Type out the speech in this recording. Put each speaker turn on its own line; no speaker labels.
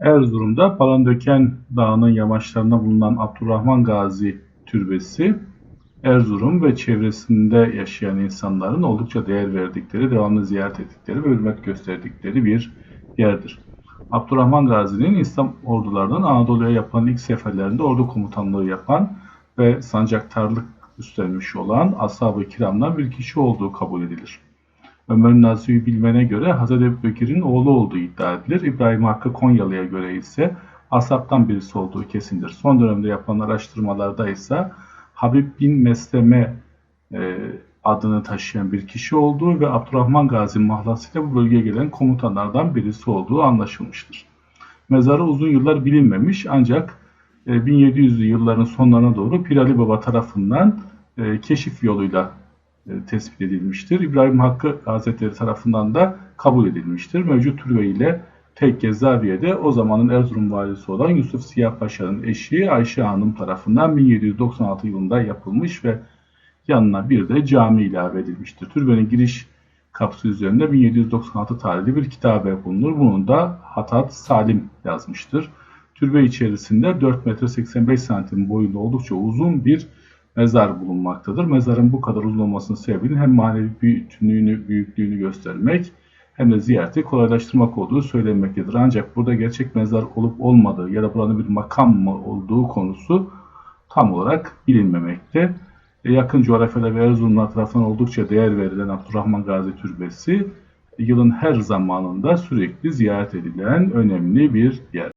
Erzurum'da Palandöken Dağı'nın yamaçlarında bulunan Abdurrahman Gazi Türbesi, Erzurum ve çevresinde yaşayan insanların oldukça değer verdikleri, devamlı ziyaret ettikleri ve hürmet gösterdikleri bir yerdir. Abdurrahman Gazi'nin İslam ordularının Anadolu'ya yapılan ilk seferlerinde ordu komutanlığı yapan ve sancaktarlık üstlenmiş olan ashab-ı kiramdan bir kişi olduğu kabul edilir. Ömer Nasuhi Bilmen'e göre Hazreti Ebubekir'in oğlu olduğu iddia edilir. İbrahim Hakkı Konyalı'ya göre ise asaptan birisi olduğu kesindir. Son dönemde yapılan araştırmalarda ise Habib bin Mesleme e, adını taşıyan bir kişi olduğu ve Abdurrahman Gazi mahlasıyla bu bölgeye gelen komutanlardan birisi olduğu anlaşılmıştır. Mezarı uzun yıllar bilinmemiş ancak e, 1700'lü yılların sonlarına doğru Pir Ali Baba tarafından e, keşif yoluyla e, tespit edilmiştir. İbrahim Hakkı Hazretleri tarafından da kabul edilmiştir. Mevcut türbe ile Tekke Zaviye'de o zamanın Erzurum valisi olan Yusuf Siyah Paşa'nın eşi Ayşe Hanım tarafından 1796 yılında yapılmış ve yanına bir de cami ilave edilmiştir. Türbenin giriş kapısı üzerinde 1796 tarihli bir kitabe bulunur. Bunu da Hatat Salim yazmıştır. Türbe içerisinde 4 metre 85 santim boyunda oldukça uzun bir mezar bulunmaktadır. Mezarın bu kadar uzun olmasının sebebinin hem manevi bütünlüğünü, büyüklüğünü göstermek hem de ziyareti kolaylaştırmak olduğu söylenmektedir. Ancak burada gerçek mezar olup olmadığı ya da buranın bir makam mı olduğu konusu tam olarak bilinmemekte. E, Yakın coğrafyada ve Erzurumlar tarafından oldukça değer verilen Abdurrahman Gazi Türbesi yılın her zamanında sürekli ziyaret edilen önemli bir yer.